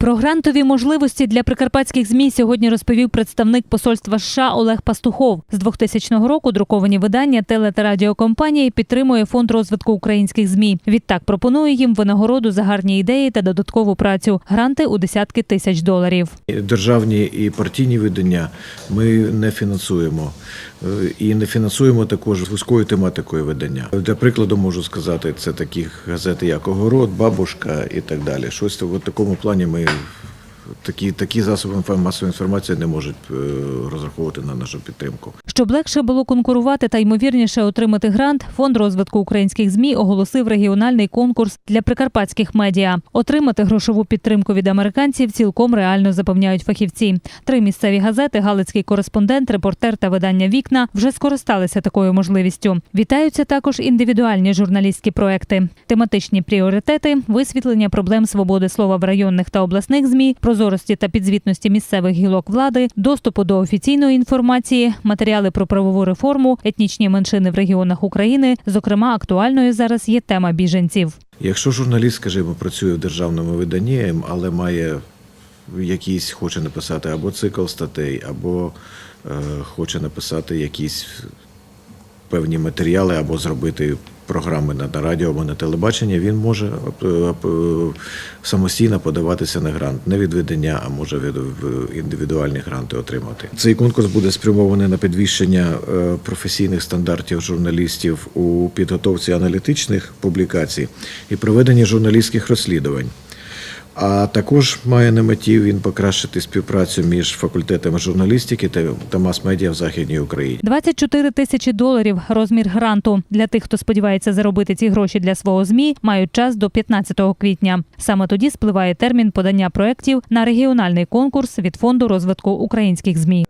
Про грантові можливості для прикарпатських змі сьогодні розповів представник посольства США Олег Пастухов. З 2000 року друковані видання теле та радіокомпанії підтримує фонд розвитку українських змі. Відтак пропонує їм винагороду за гарні ідеї та додаткову працю. Гранти у десятки тисяч доларів. Державні і партійні видання ми не фінансуємо. Е, І не фінансуємо також вузькою тематикою видання. Для прикладу можу сказати, це такі газети, як Огород, Бабушка і так далі. Щось в такому плані ми you. Такі, такі засоби масової інформації не можуть е, розраховувати на нашу підтримку. Щоб легше було конкурувати та ймовірніше отримати грант, фонд розвитку українських змі оголосив регіональний конкурс для прикарпатських медіа. Отримати грошову підтримку від американців цілком реально запевняють фахівці. Три місцеві газети Галицький кореспондент, репортер та видання Вікна вже скористалися такою можливістю. Вітаються також індивідуальні журналістські проекти, тематичні пріоритети, висвітлення проблем свободи слова в районних та обласних змі, прозорості та підзвітності місцевих гілок влади, доступу до офіційної інформації, матеріали про правову реформу, етнічні меншини в регіонах України. Зокрема, актуальною зараз є тема біженців. Якщо журналіст, скажімо, працює в державному виданні, але має якийсь, хоче написати або цикл статей, або е, хоче написати якісь певні матеріали, або зробити програми на, радіо або на телебаченні, він може е, е, самостійно подаватися на грант, не від видання, а може від індивідуальні гранти отримати. Цей конкурс буде спрямований на підвищення е, професійних стандартів журналістів у підготовці аналітичних публікацій і проведенні журналістських розслідувань. А також має на меті він покращити співпрацю між факультетами журналістики та, мас-медіа в Західній Україні. 24 тисячі доларів розмір гранту. Для тих, хто сподівається заробити ці гроші для свого змі, мають час до 15 квітня. Саме тоді спливає термін подання проєктів на регіональний конкурс від фонду розвитку українських змі.